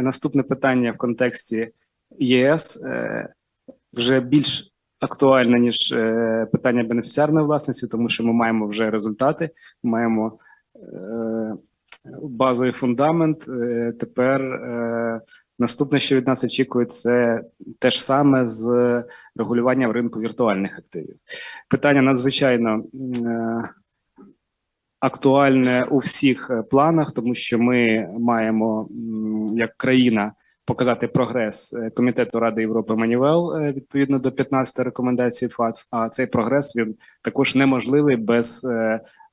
Наступне питання в контексті ЄС е, вже більш актуальне, ніж е, питання бенефіціарної власності, тому що ми маємо вже результати, маємо е, базовий фундамент. Тепер наступне, що від нас очікує, це те ж саме з регулюванням ринку віртуальних активів. Питання надзвичайно. Актуальне у всіх е, планах, тому що ми маємо як країна показати прогрес е, комітету Ради Європи Манівел е, відповідно до 15 рекомендацій ФАТФ. А цей прогрес він також неможливий без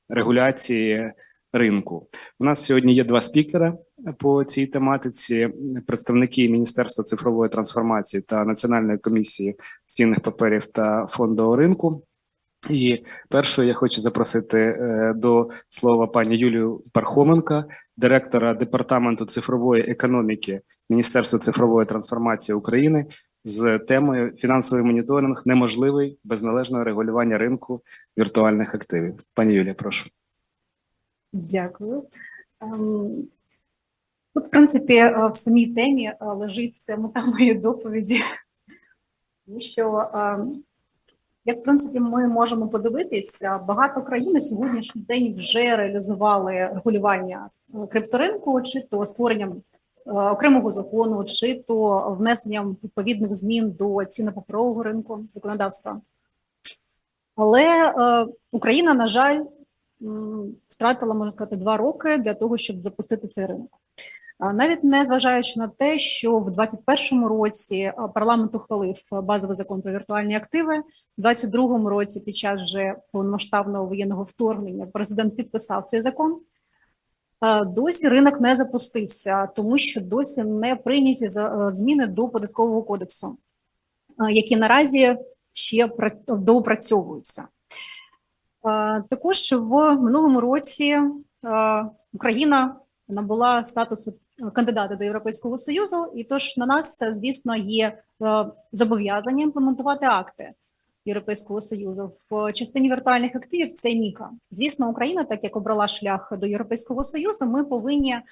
регуляції ринку. У нас сьогодні є два спікера по цій тематиці: представники Міністерства цифрової трансформації та Національної комісії цінних паперів та фондового ринку. І першою я хочу запросити е, до слова пані Юлію Пархоменка, директора департаменту цифрової економіки Міністерства цифрової трансформації України, з темою фінансовий моніторинг неможливий без належного регулювання ринку віртуальних активів. Пані Юлія, прошу. Дякую. Ем, Тут, в принципі, е, в самій темі е, лежить мета моєї доповіді, що, ем, як в принципі, ми можемо подивитися, багато країн на сьогоднішній день вже реалізували регулювання е, крипторинку, чи то створенням е, окремого закону, чи то внесенням відповідних змін до цінно-паперового ринку законодавства. Але е, Україна, на жаль, втратила, можна сказати, два роки для того, щоб запустити цей ринок. Навіть не зважаючи на те, що в 2021 році парламент ухвалив базовий закон про віртуальні активи, в 2022 році, під час вже повномасштабного воєнного вторгнення, президент підписав цей закон. Досі ринок не запустився, тому що досі не прийняті е, зміни до податкового кодексу, які наразі ще пра- доопрацьовуються. Е, Також в минулому році е, Україна набула статусу кандидата до Європейського Союзу, і тож на нас, це, звісно, є е, зобов'язання імплементувати акти Європейського Союзу в частині віртуальних активів. Це Міка. Звісно, Україна, так як обрала шлях до Європейського Союзу, ми повинні е,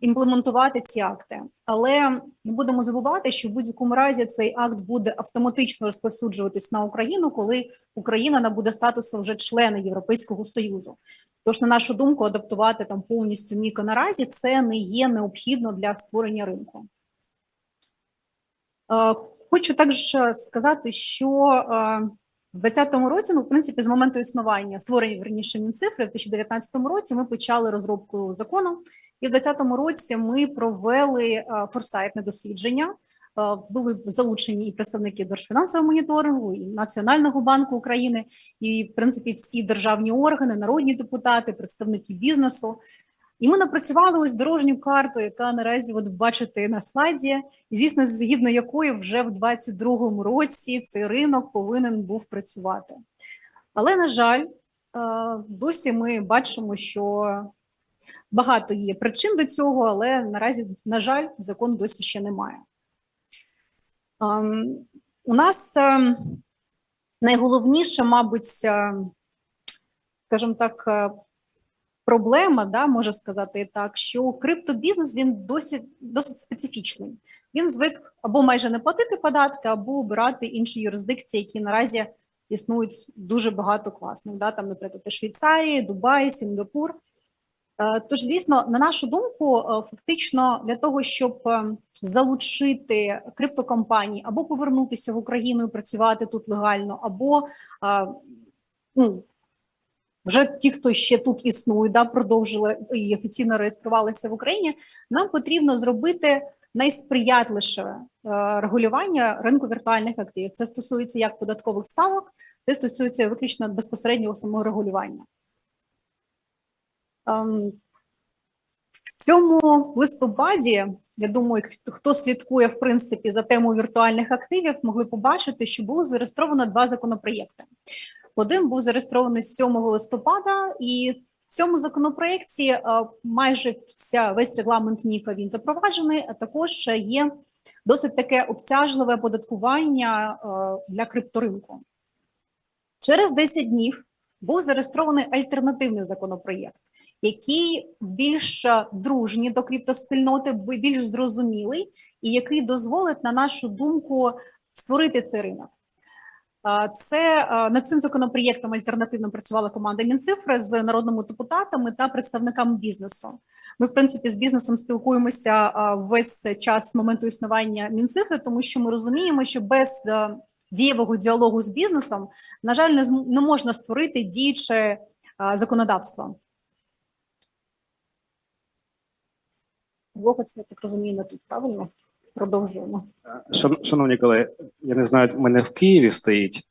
імплементувати ці акти. Але не будемо забувати, що в будь-якому разі цей акт буде автоматично розповсюджуватись на Україну, коли Україна набуде статусу вже члена Європейського Союзу. Тож, на нашу думку, адаптувати там повністю Міка наразі це не є необхідно для створення ринку. Е, Хочу також сказати, що е, в 2020 році, ну, в принципі, з моменту існування створення верніше Мінцифри в 2019 році ми почали розробку закону, і в 2020 році ми провели е, форсайтне дослідження. Е, Були залучені і представники Держфінансового моніторингу, і Національного банку України, і в принципі всі державні органи, народні депутати, представники бізнесу. І ми напрацювали ось дорожню карту, яка наразі от бачите на слайді, і звісно, згідно якої вже в 2022 році цей ринок повинен був працювати. Але на жаль, е, досі ми бачимо, що багато є причин до цього, але наразі, на жаль, закон досі ще немає. Ем, У нас ем, найголовніше, мабуть, е, скажімо так, е, проблема, да, можу сказати так, що криптобізнес він досить, досить специфічний. Він звик або майже не платити податки, або обирати інші юрисдикції, які наразі існують дуже багато класних. Да, там, наприклад, Швейцарії, Дубай, Сінгапур. Е, Тож, звісно, на нашу думку, е, фактично для того, щоб е, залучити криптокомпанії або повернутися в Україну і працювати тут легально, або ну, вже ті, хто ще тут існує, да, продовжили і офіційно реєструвалися в Україні, нам потрібно зробити найсприятливіше е, регулювання ринку віртуальних активів. Це стосується як податкових ставок, це стосується виключно безпосереднього самого регулювання. Ем, В цьому листопаді, я думаю, хто слідкує в принципі за темою віртуальних активів, могли побачити, що було зареєстровано два законопроєкти. Один був зареєстрований 7 листопада, і в цьому законопроєкті е, майже вся весь регламент МІКа він запроваджений. А також є досить таке обтяжливе оподаткування е, для крипторинку. Через 10 днів був зареєстрований альтернативний законопроєкт, який більш е, дружній до криптоспільноти, більш зрозумілий, і який дозволить, на нашу думку, створити цей ринок. Це над цим законопроєктом альтернативно працювала команда Мінцифри з народними депутатами та представниками бізнесу. Ми, в принципі, з бізнесом спілкуємося весь час з моменту існування Мінцифри, тому що ми розуміємо, що без е, дієвого діалогу з бізнесом, на жаль, не, не можна створити діюче а, законодавство. Двого це я так розумію, не тут правильно продовжуємо. Шановні колеги, я не знаю, в мене в Києві стоїть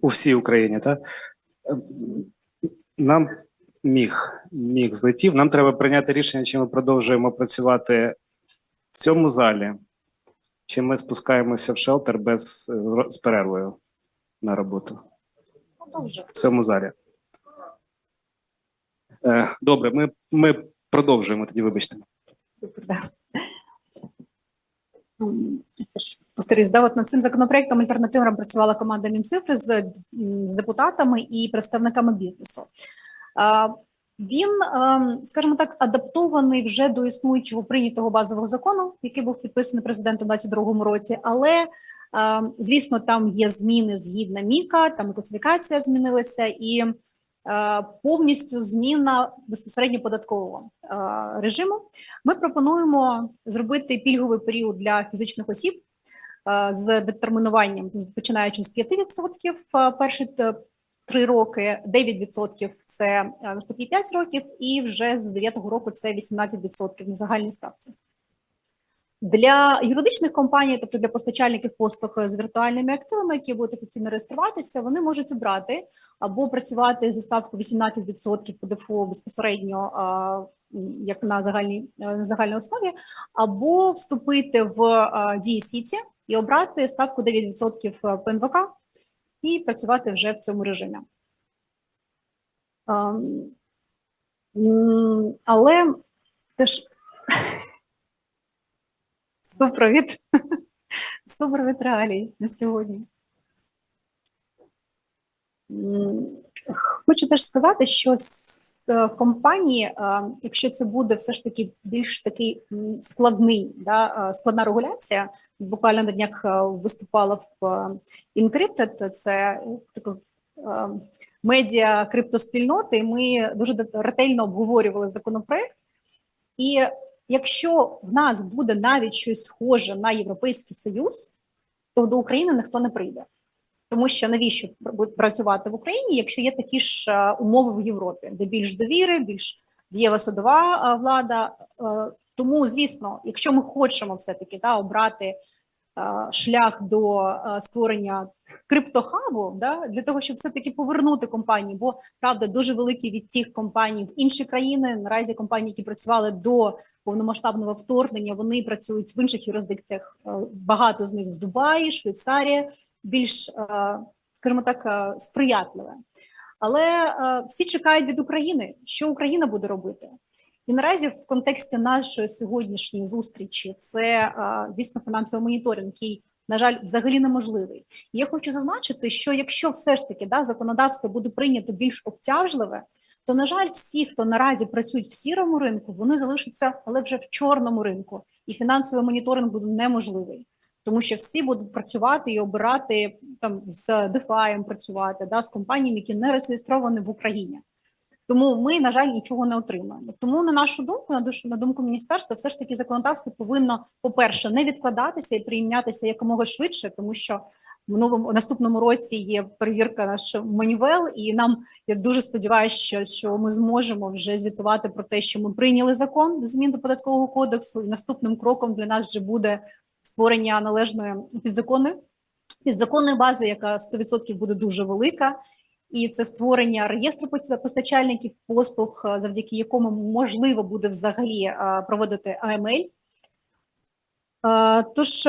у всій Україні, так? Нам міг, міг злетів. Нам треба прийняти рішення, чи ми продовжуємо працювати в цьому залі, чи ми спускаємося в шелтер без е, з перервою на роботу в цьому залі. Е, Добре, ми, ми продовжуємо тоді, вибачте. Супер, да. Теж Повторюсь, да, от над цим законопроектом альтернативно працювала команда Мінцифри з, з депутатами і представниками бізнесу. Він, ем, скажімо так, адаптований вже до існуючого прийнятого базового закону, який був підписаний президентом у 2022 році. Але ем, звісно, там є зміни згідно Міка, там класифікація змінилася, і повністю зміна безпосередньо податкового е, режиму. Ми пропонуємо зробити пільговий період для фізичних осіб е, з детермінуванням, починаючи з 5% е, перші т- три роки, 9% це е, наступні 5 років, і вже з 9 року це 18% на загальній ставці. Для юридичних компаній, тобто для постачальників послуг з віртуальними активами, які будуть офіційно реєструватися, вони можуть обрати або працювати зі ставкою 18% ПДФО безпосередньо як на загальній е, на загальній основі, або вступити в а, Дії і обрати ставку 9% ПНВК і працювати вже в цьому режимі. Але теж супровід, супровід реалій на сьогодні. Хочу теж сказати, що е, компанії, е, якщо це буде все ж таки більш такий складний, да, е, складна регуляція, буквально на днях виступала в Encrypted, це така медіа криптоспільноти. і Ми дуже ретельно обговорювали законопроект. І якщо в нас буде навіть щось схоже на Європейський Союз, то до України ніхто не прийде. Тому що навіщо працювати в Україні, якщо є такі ж е, умови в Європі, де більш довіри, більш дієва судова е, влада. Е, Тому, звісно, якщо ми хочемо все-таки да, обрати шлях до створення криптохабу, да, для того, щоб все-таки повернути компанії, бо правда дуже великий відтік компаній в інші країни. Наразі компанії, які працювали до повномасштабного вторгнення, вони працюють в інших юрисдикціях. Е, Багато з них в Дубаї, Швейцарія, більш, е, скажімо так, е, сприятливе. Але всі чекають від України, що Україна буде робити. І наразі в контексті нашої сьогоднішньої зустрічі це, звісно, фінансовий моніторинг, який, на жаль, взагалі неможливий. Я хочу зазначити, що якщо все ж таки да, законодавство буде прийнято більш обтяжливе, то на жаль, всі, хто наразі працюють в сірому ринку, вони залишаться, але вже в чорному ринку, і фінансовий моніторинг буде неможливий. Тому що всі будуть працювати і обирати там з DeFi працювати да, з компаніями, які не реєстровані в Україні. Тому ми, на жаль, нічого не отримаємо. Тому, на нашу думку, на душу на думку міністерства, все ж таки законодавство повинно, по-перше, не відкладатися і прийматися якомога швидше, тому що в минулому наступному році є перевірка наш манівел, і нам я дуже сподіваюся, що, що ми зможемо вже звітувати про те, що ми прийняли закон змін до податкового кодексу, і наступним кроком для нас вже буде створення належної підзаконної підзаконної бази, яка 100% буде дуже велика. І це створення реєстру постачальників послуг, е, завдяки якому можливо буде взагалі е, проводити АМЛ. Е, Тож